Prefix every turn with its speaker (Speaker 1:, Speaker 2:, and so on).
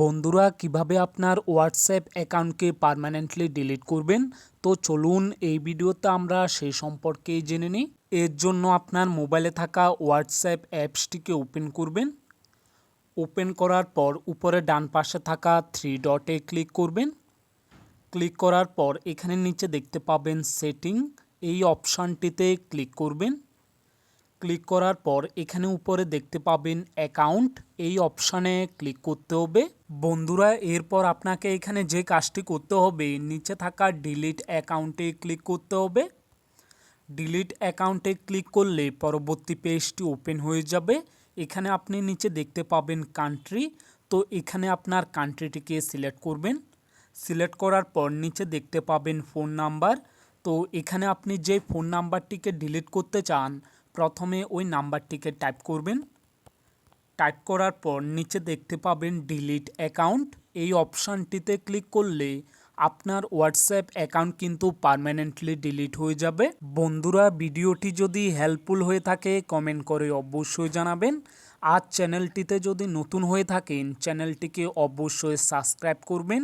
Speaker 1: বন্ধুরা, কীভাবে আপনার হোয়াটসঅ্যাপ অ্যাকাউন্টকে পার্মানেন্টলি ডিলিট করবেন? তো চলুন এই ভিডিওতে আমরা সেই সম্পর্কে জেনে নিই। এর জন্য আপনার মোবাইলে থাকা হোয়াটসঅ্যাপ অ্যাপসটিকে ওপেন করবেন। ওপেন করার পর উপরে ডান পাশে থাকা থ্রি ডটে ক্লিক করবেন। ক্লিক করার পর এখানে নিচে দেখতে পাবেন সেটিং এই অপশানটিতে ক্লিক করবেন। ক্লিক করার পর এখানে উপরে দেখতে পাবেন অ্যাকাউন্ট। এই অপশানে ক্লিক করতে হবে। বন্ধুরা, এরপর আপনাকে এখানে যে কাজটি করতে হবে, নিচে থাকা ডিলিট অ্যাকাউন্টে ক্লিক করতে হবে। ডিলিট অ্যাকাউন্টে ক্লিক করলে পরবর্তী পেজটি ওপেন হয়ে যাবে। এখানে আপনি নিচে দেখতে পাবেন কান্ট্রি। তো এখানে আপনার কান্ট্রিটিকে সিলেক্ট করবেন। সিলেক্ট করার পর নিচে দেখতে পাবেন ফোন নাম্বার। তো এখানে আপনি যে ফোন নাম্বারটিকে ডিলিট করতে চান প্রথমে ওই নাম্বারটিকে টাইপ করবেন। টাইপ করার পর নিচে দেখতে পাবেন ডিলিট অ্যাকাউন্ট এই অপশানটিতে ক্লিক করলে আপনার হোয়াটসঅ্যাপ অ্যাকাউন্ট কিন্তু পারমানেন্টলি ডিলিট হয়ে যাবে। বন্ধুরা, ভিডিওটি যদি হেল্পফুল হয়ে থাকে কমেন্ট করে অবশ্যই জানাবেন। আর চ্যানেলটিতে যদি নতুন হয়ে থাকেন চ্যানেলটিকে অবশ্যই সাবস্ক্রাইব করবেন।